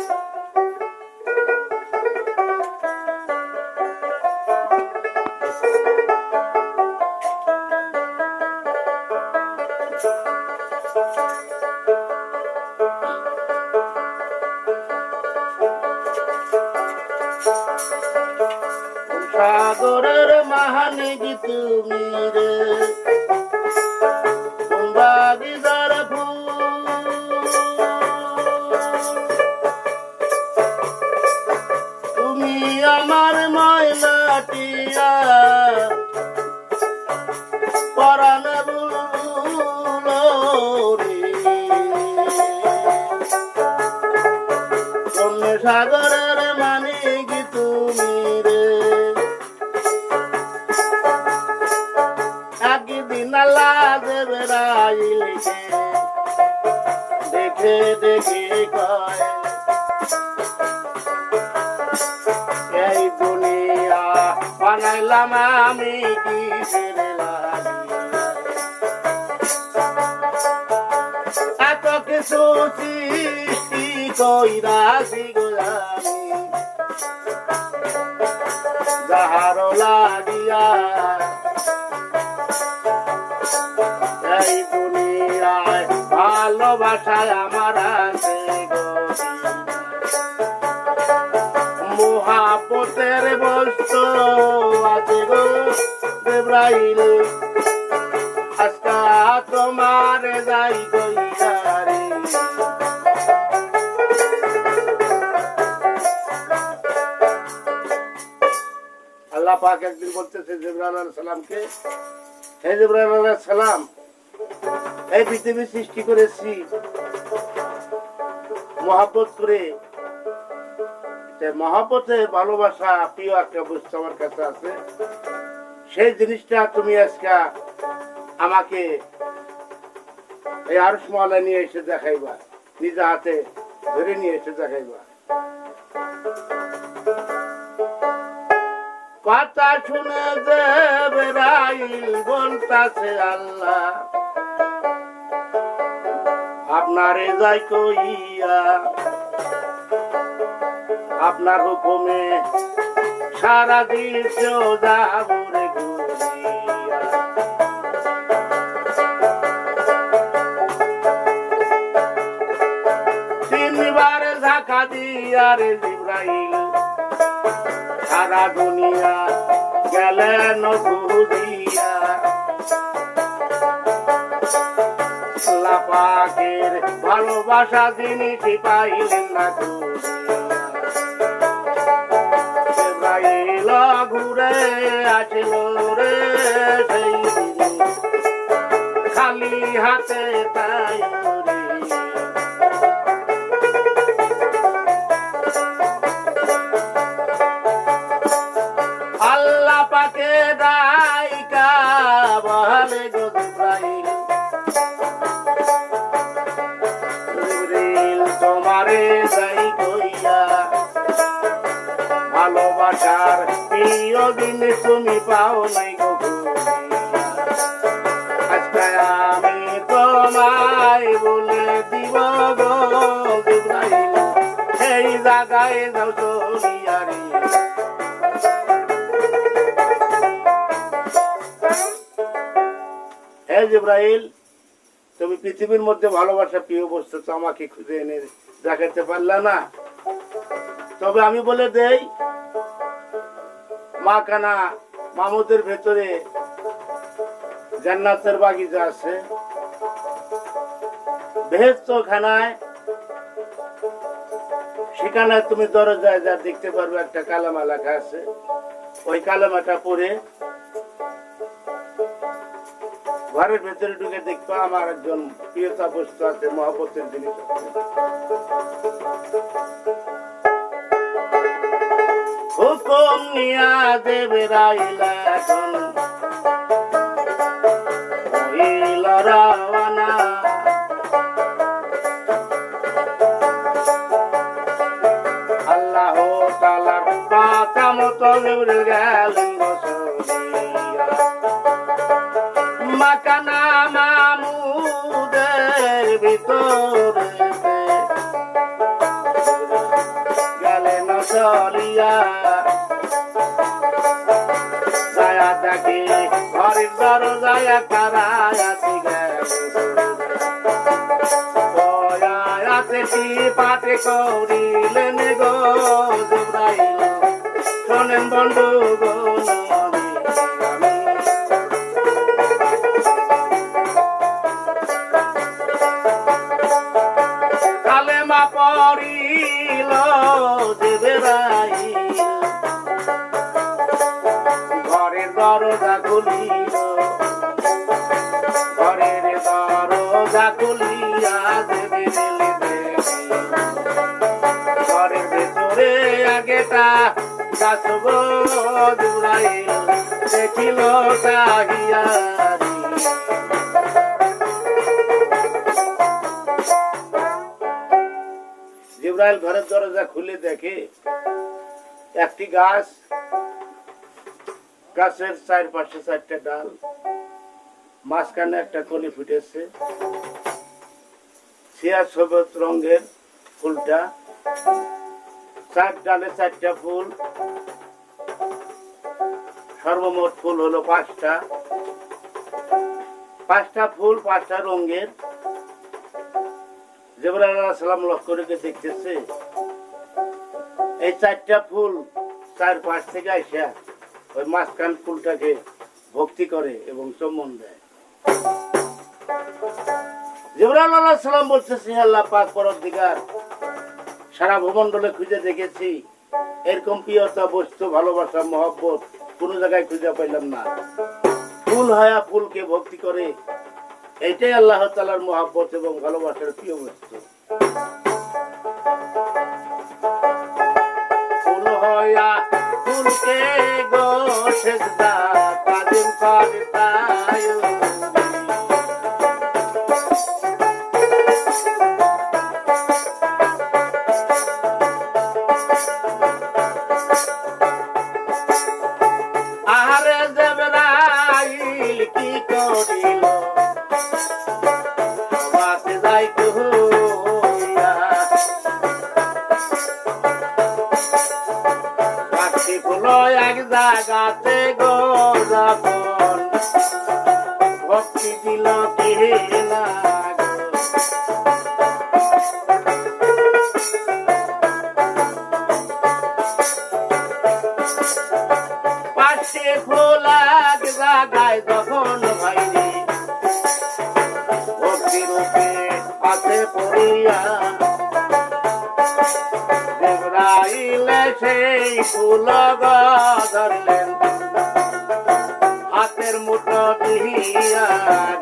সাগরের সাগরের মানে কি তুমি রে। একদিন দেবে রাইলকে দেখে দেখে কয়, এই দুনিয়া বানাইলাম আমি কি এত কিছু কইরাছি যাহার দিয়া। এই দুনিয়ায় ভালোবাসায় আমার আছে মহাপতের বস্তু আছে গো পাক একদিন বলতেছে আলাইহিস সালামকে, হে আলাইহিস সালাম, এই পৃথিবী সৃষ্টি করেছি মহাব্বত করে। মহাপথে ভালোবাসা, প্রিয় একটা বস্তু আমার কাছে আছে। সেই জিনিসটা তুমি আজকে আমাকে এই আরস মহলা নিয়ে এসে দেখাইবা, নিজে হাতে ধরে নিয়ে এসে দেখাইবা। কথা শুনে দেবে রাইল বলতাছে আল্লাহ। আপনারে যাই কইয়া, আপনার হুকুমে সারা যাবরে ঘুরিয়া। তিনবার ঝাঁকা দিয়া রে জিব্রাইল সারা দুনিয়া গেলেন ঘুরিয়া আল্লাহ পাকের ভালোবাসা জিনিস পাইলেন না ঘুরে আসিল রে খালি হাতে তাই জিব্রাইল তুমি পৃথিবীর মধ্যে ভালোবাসা, প্রিয় বস্তু, তো আমাকে খুঁজে এনে দেখাতে পারলা না। তবে আমি বলে দেই মা কানা মামুদের ভেতরে জান্নাতের বাগিচা আছে। বেহেস্ত খানায় সেখানে তুমি দরজায় যা দেখতে পারবে, একটা কালামা লেখা আছে। ওই কালামাটা পড়ে ঘরের ভেতরে ঢুকে দেখবা আমার একজন প্রিয়তা বস্তু আছে মহাপতের জিনিস হুকুম নিয়া দেবে রাইলা আল্লাহ তালার পাতা মতো গেলেন ঘরের যায় কারায়াতি গেছে পাটে করিলেন গো জুব্রাইল শোনেন বন্ধু গো জুড়াইল দেখিল জিব্রাইল ঘরের দরজা খুলে দেখে একটি গাছ, গাছের চার পাশে চারটা ডাল, মাঝখানে একটা কলি ফুটেছে। সিয়া সবুজ রঙের ফুলটা, চার ডালে চারটা ফুল সর্বমোট ফুল হলো পাঁচটা। পাঁচটা ফুল, পাঁচটা রঙের। জিবরাইল সালাম লক্ষ্য রেখে দেখতেছে। এই চারটা ফুল চার পাশ থেকে আইসা ওই মাঝখান ফুলটাকে ভক্তি করে এবং চুম্বন দেয়। জিবরাইল আলাইহিস সালাম বলতেছে, "হে আল্লাহ পাক পরদিগার সারা ভূমণ্ডলে খুঁজে দেখেছি। এরকম প্রিয়তা, বস্তু, ভালোবাসা, মহব্বত কোনো জায়গায় খুঁজে পাইলাম না। ফুল হায়া ফুলকে ভক্তি করে, এটাই আল্লাহ তালার মহাব্বত এবং ভালোবাসার প্রিয় বস্তু। ফুল হয়া ফুলকে গো সেজদা কাদিম করতায় আহারে জায়গাতে গো ভক্তি দিল কি দিয়া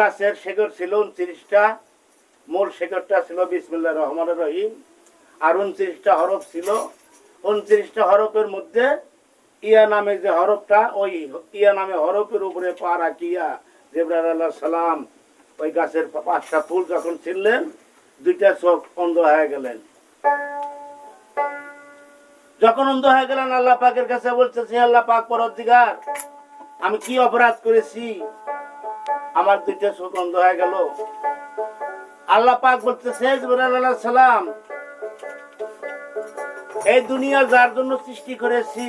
গাছের শেকড় ছিল উনত্রিশটা, মূল শেকড়টা ছিল বিসমুল্লাহ রহমান রহিম, আর উনত্রিশটা হরফ ছিল। উনত্রিশটা হরফের মধ্যে ইয়া নামে যে হরফটা, ওই ইয়া নামে হরফের উপরে পা রাখিয়া জেবরাল আল্লাহ সালাম ওই গাছের পাঁচটা ফুল যখন ছিললেন দুইটা চোখ অন্ধ হয়ে গেলেন। যখন অন্ধ হয়ে গেলেন, আল্লাহ পাকের কাছে বলতেছি আল্লাহ পাক পরদিগার, আমি কি অপরাধ করেছি? আমার দুইটা অন্ধ হয়ে গেল। আল্লাহ পাক জিবরাইল আলাইহিস সালাম, এই দুনিয়া যার জন্য সৃষ্টি করেছি,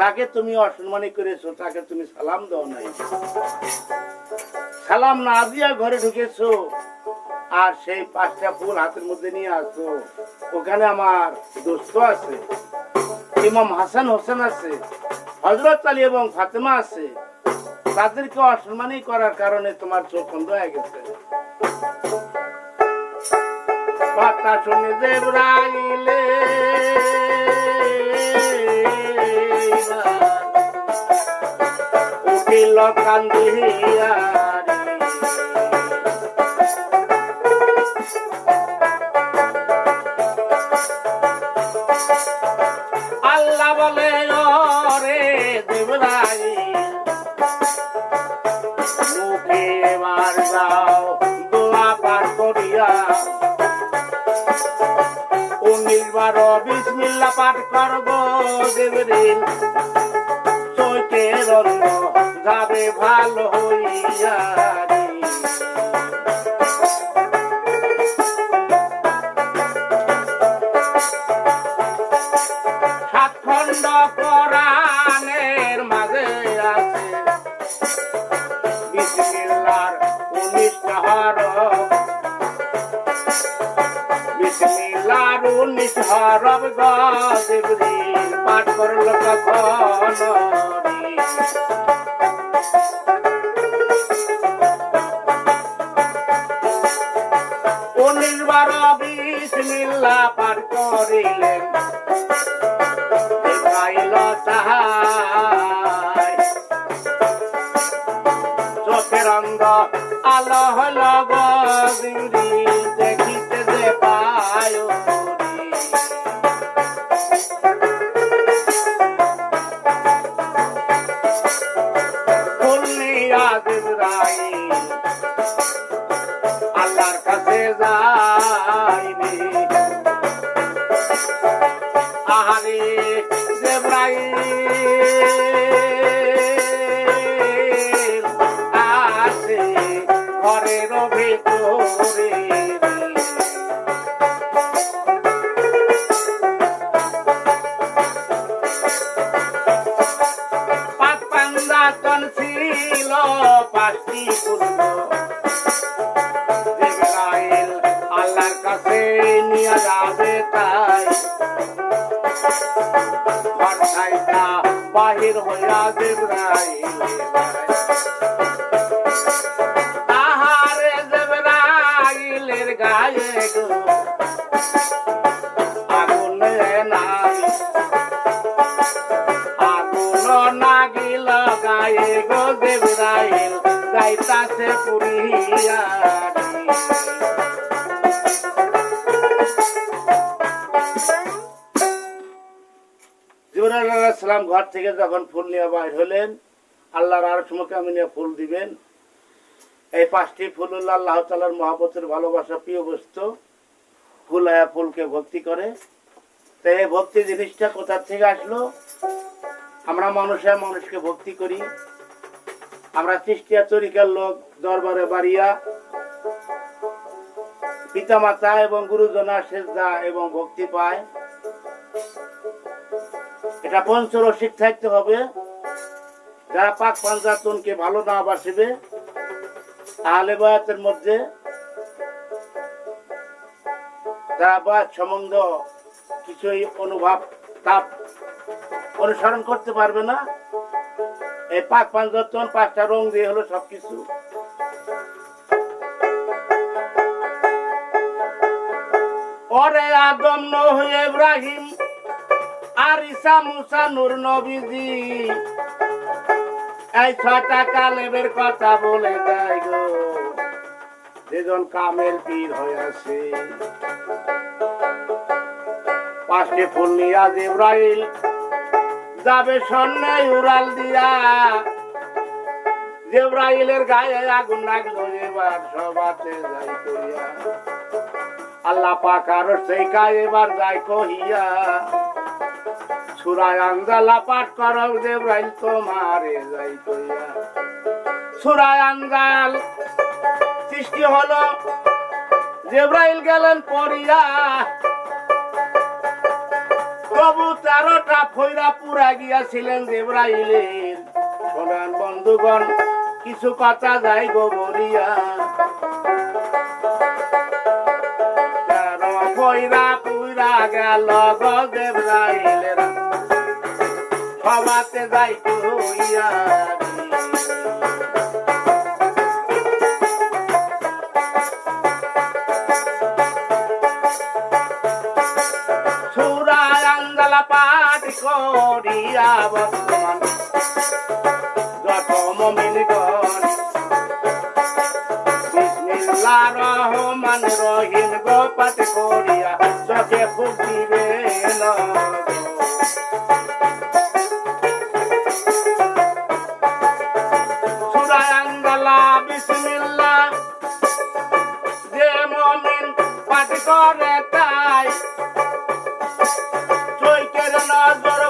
তাকে তুমি অসম্মানী করেছ, তাকে তুমি সালাম দাও নাই। সালাম না দিয়া ঘরে ঢুকেছো, আর সেই পাঁচটা ফুল হাতের মধ্যে নিয়ে আসো। ওখানে আমার দোস্ত আছে, ইমাম হাসান হোসেন আছে হজরত আলী এবং ফাতেমা আছে। তাদেরকে অসম্মানই করার কারণে তোমার চোখ বন্ধ হয়ে গেছে। কথা শুনে দেবরাইলে উঠিল কান্দিয়া দেবরিন চৈতের অন্ন যাবে ভালো হইয়া রে। সাত খণ্ড কোরআনের পাঠ করল তখন রে। উনিশ বারো বিসমিল্লা পাঠ করিলেন ইসমাইল তাহাই চোখের অন্ধ আলো হল গিরি দেখিতে যে পায় যাইবে আহারে জেব্রাইল আলাইহিস সালাম ঘর থেকে যখন ফুল নিয়ে বাইর হলেন, আল্লাহর আর নিয়ে ফুল দিবেন। এই পাঁচটি ফুল হল আল্লাহ তালার মহাপতের ভালোবাসা, প্রিয় বস্তু ফুল আয়া ফুলকে ভক্তি করে। তো এই ভক্তি জিনিসটা কোথা থেকে আসলো? আমরা মানুষে মানুষকে ভক্তি করি। আমরা খ্রিস্টিয়া তরিকার লোক, দরবারে বাড়িয়া, পিতামাতা এবং গুরুজনা সেজদা এবং ভক্তি পায়। এটা পঞ্চরসিক থাকতে হবে। যারা পাক পাঞ্জাতনকে ভালো না বাসিবে, তাহলে বয়াতের মধ্যে তারা বয়াত সম্বন্ধ কিছুই অনুভব, তাপ অনুসরণ করতে পারবে না। এই পাক পাঞ্জাতন পাঁচটা রং দিয়ে হলো সবকিছু। ওরে আদম নহ ইব্রাহিম, আর ঈসা মুসা নূর নবীজি। এই ছটা কালেবের কথা বলে দেয় গো। যেজন কামেল পীর হয়েছে পাঁচটি ফুল নিয়া জিব্রাইল যাবে সন্ন্যায় উড়াল দিয়া। জিব্রাইলের গায়ে আগুন লাগল, এবার সবাতে যাই করিয়া। আল্লাহ পাক আর সেই গায়ে এবার যাই কহিয়া, সুরায় আঞ্জালা পাঠ তোমারে যাই কইয়া সুরায় আঙ্গাল সৃষ্টি হলো, জেব্রাইল গেলেন পড়িয়া। তবু তেরোটা ফইরা পুরা গিয়াছিলেন জেব্রাইলের শোনান বন্ধুগণ, কিছু কথা যাই গোবরিয়া ফইরা পুরা গেল গো জেব্রাইলের সবাতে যাই হইয়া। করিয়া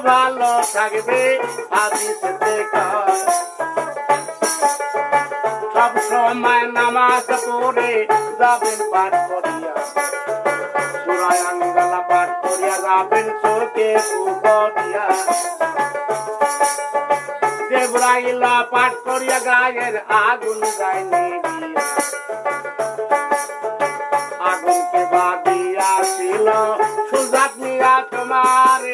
ভালো থাকবে হাদিস সব সময় নামাজ পড়ে যাবেন পাঠ করিয়া। সুরায় পাঠ করিয়া যাবেন চোখে দিয়া দেবরাইলা পাঠ করিয়া গায়ের আগুন যায়নি আগুনকে বাদিয়া ছিল সুজাত মিয়া তোমারে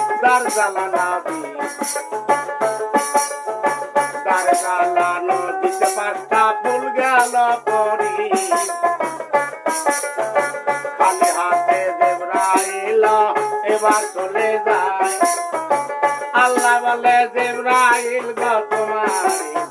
তার জ্বালানা তার জ্বালানো দিতে পাঁচটা ফুল গেল পরি খালি হাতে দেবরাইল এবার চলে যায় আল্লাহ বলে দেবরাইল গো তোমার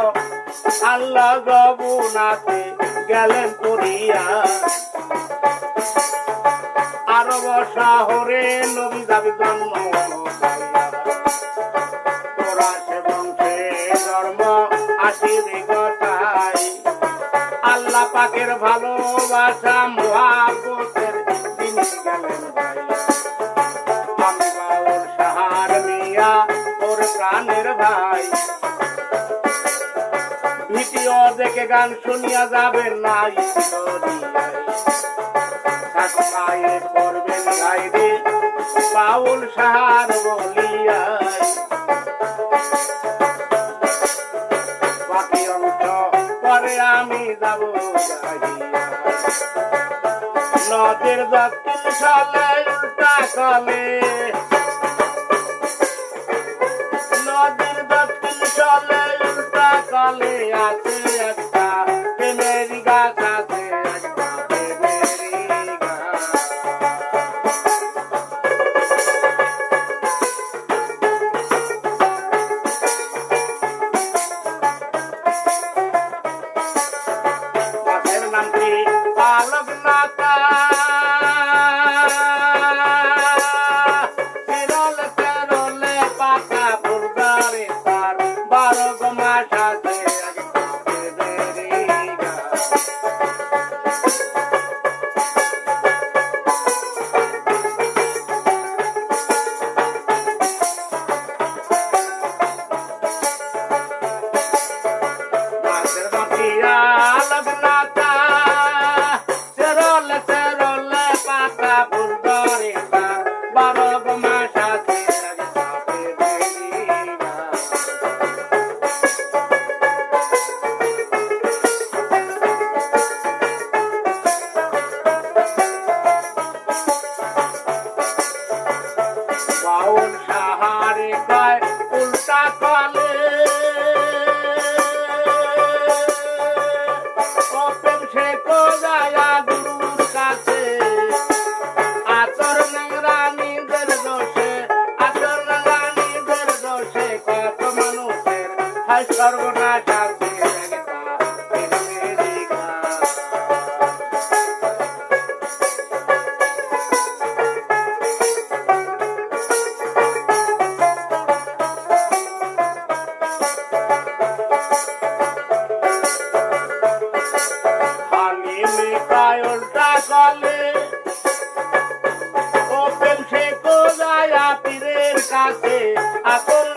আল্লাহ গবুনাতে গেলেন করিয়া। আরব শহরে নবী দাবি জন্ম আল্লাহ পাকের ভালোবাসা মহাবতের দেখে গান শুনিয়া যাবেন না করবেন সাহার বলিয়া। বাকি অংশ পরে আমি যাব নদের দক্ষিণ সালে উল্টা কলে দক্ষিণ চলে উল্টা কলে আছে একটা প্রেমের গাছ আছে একটা প্রেমের গাছ গাছের নাম কি পালক নাতা ও প্রেম